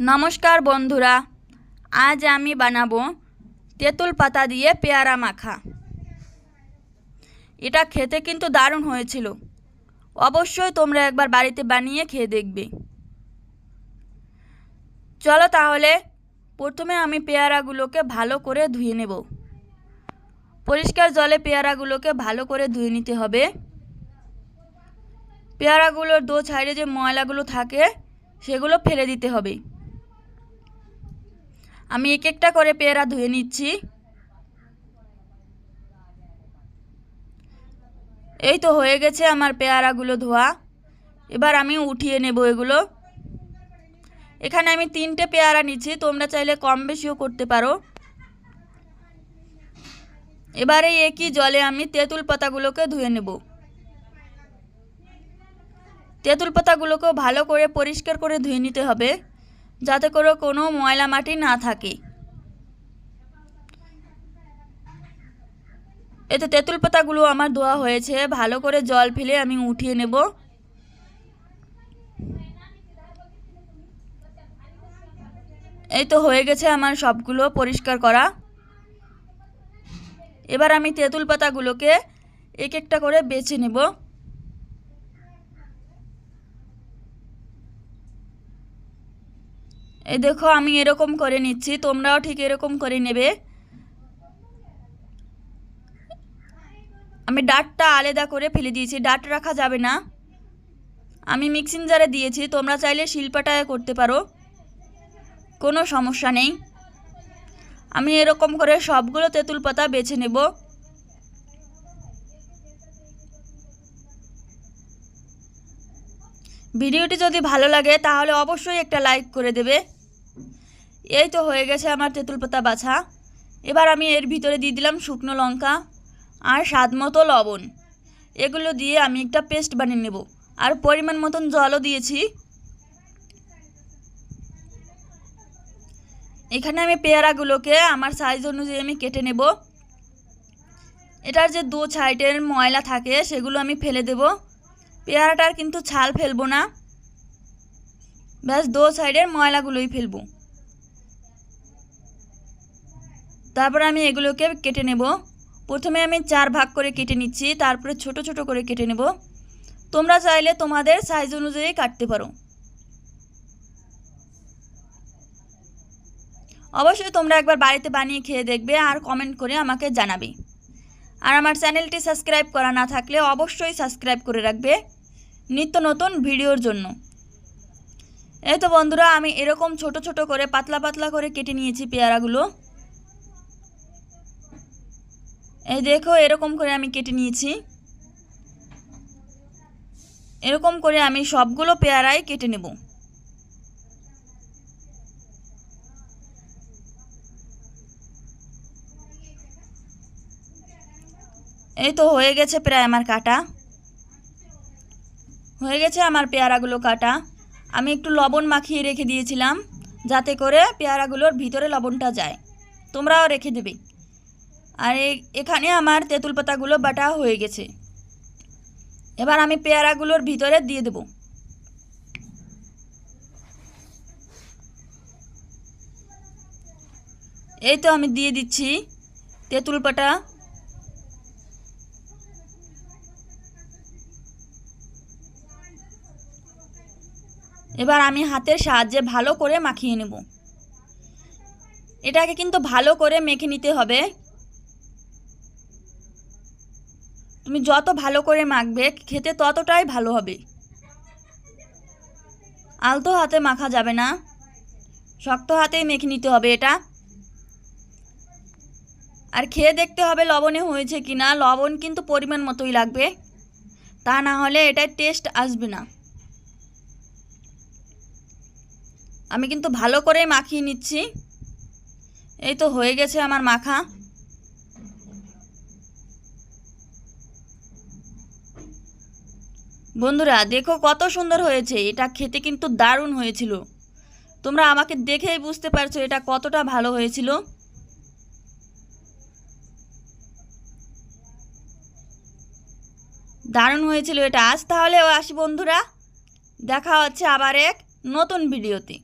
নমস্কার বন্ধুরা, আজ আমি বানাবো তেঁতুল পাতা দিয়ে পেয়ারা মাখা। এটা খেতে কিন্তু দারুণ হয়েছিল। অবশ্যই তোমরা একবার বাড়িতে বানিয়ে খেয়ে দেখবে। চলো তাহলে, প্রথমে আমি পেয়ারাগুলোকে ভালো করে ধুয়ে নেব। পরিষ্কার জলে পেয়ারাগুলোকে ভালো করে ধুয়ে নিতে হবে। পেয়ারাগুলোর দো ছাইড়ে যে ময়লাগুলো থাকে, সেগুলো ফেলে দিতে হবে। আমি এক একটা করে পেয়ারা ধুয়ে নিচ্ছি। এই তো হয়ে গেছে আমার পেয়ারাগুলো ধোয়া। এবার আমি উঠিয়ে নেব এগুলো। এখানে আমি তিনটে পেয়ারা নিচ্ছি, তোমরা চাইলে কম বেশিও করতে পারো। এবারে একই জলে আমি তেঁতুল পাতাগুলোকে ধুয়ে নেব। তেঁতুল পাতাগুলোকেও ভালো করে পরিষ্কার করে ধুয়ে নিতে হবে। যাতে করে কোনো ময়লা মাটি না থাকে। এতে তেঁতুল পাতাগুলো আমার ধোয়া হয়েছে। ভালো করে জল ফেলে আমি উঠিয়ে নেব। এই তো হয়ে গেছে আমার সবগুলো পরিষ্কার করা। এবার আমি তেঁতুল পাতাগুলোকে এক একটা করে বেছে নেব। এই দেখো, আমি এরকম করে নিচ্ছি, তোমরাও ঠিক এরকম করে নেবে। আমি ডাটটা আলাদা করে ফেলে দিয়েছি, ডাট রাখা যাবে না। আমি মিক্সিং জারে দিয়েছি, তোমরা চাইলে শিল্পাটায় করতে পারো, কোনো সমস্যা নেই। আমি এরকম করে সবগুলো তেঁতুল পাতা বেছে নেব। ভিডিওটি যদি ভালো লাগে, তাহলে অবশ্যই একটা লাইক করে দেবে। এই তো হয়ে গেছে আমার তেঁতুল পাতা বাছা। এবার আমি এর ভিতরে দিয়ে দিলাম শুকনো লঙ্কা আর স্বাদ মতো লবণ। এগুলো দিয়ে আমি একটা পেস্ট বানিয়ে নেব। আর পরিমাণ মতন জলও দিয়েছি। এখানে আমি পেয়ারাগুলোকে আমার সাইজ অনুযায়ী আমি কেটে নেব। এটার যে দু সাইডের ময়লা থাকে সেগুলো আমি ফেলে দেব। পেয়ারাটার কিন্তু ছাল ফেলব না। ব্যাস দু সাইডের ময়লাগুলোই ফেলব। তারপর আমি এগুলোকে কেটে নেব। প্রথমে আমি চার ভাগ করে কেটে নিচ্ছি, তারপরে ছোট ছোট করে কেটে নেব। তোমরা চাইলে তোমাদের সাইজ অনুযায়ী কাটতে পারো। অবশ্যই তোমরা একবার বাড়িতে বানিয়ে খেয়ে দেখবে আর কমেন্ট করে আমাকে জানাবে। আর আমার চ্যানেলটি সাবস্ক্রাইব করা না থাকলে অবশ্যই সাবস্ক্রাইব করে রাখবে নিত্য নতুন ভিডিওর জন্য। এই তো বন্ধুরা, আমি এরকম ছোট ছোট করে, পাতলা পাতলা করে কেটে নিয়েছি পেয়ারাগুলো। এই দেখো, এরকম করে আমি কেটে নিয়েছি। এরকম করে আমি সবগুলো পেয়ারাই কেটে নেব। এই তো হয়ে গেছে প্রায় আমার কাটা। হয়ে গেছে আমার পেয়ারাগুলো কাটা। আমি একটু লবণ মাখিয়ে রেখে দিয়েছিলাম, যাতে করে পেয়ারাগুলোর ভিতরে লবণটা যায়। তোমরাও রেখে দেবে। আর এখানে আমার তেঁতুল পাতাগুলো বাটা হয়ে গেছে। এবার আমি পেয়ারাগুলোর ভিতরে দিয়ে দেব। এই তো আমি দিয়ে দিচ্ছি তেঁতুল পাতা। এবার আমি হাতের সাহায্যে ভালো করে মাখিয়ে নেব। এটাকে কিন্তু ভালো করে মেখে নিতে হবে। তুমি যত ভালো করে মাখবে, খেতে ততটাই ভালো হবে। আলতো হাতে মাখা যাবে না। শক্ত হাতেই মেখে নিতে হবে এটা। আর খেয়ে দেখতে হবে লবণে হয়েছে কি না লবণ কিন্তু পরিমাণ মতোই লাগবে। তা না হলে এটার টেস্ট আসবে না। আমি কিন্তু ভালো করে মাখিয়ে নিচ্ছি। এই তো হয়ে গেছে আমার মাখা। বন্ধুরা, দেখো কত সুন্দর হয়েছে। এটা খেতে কিন্তু দারুণ হয়েছিল। তোমরা আমাকে দেখেই বুঝতে পারছ এটা কতটা ভালো হয়েছিল। দারুণ হয়েছিল এটা। আজ তাহলেও আসি বন্ধুরা। দেখা হচ্ছে আবার এক নতুন ভিডিওতে।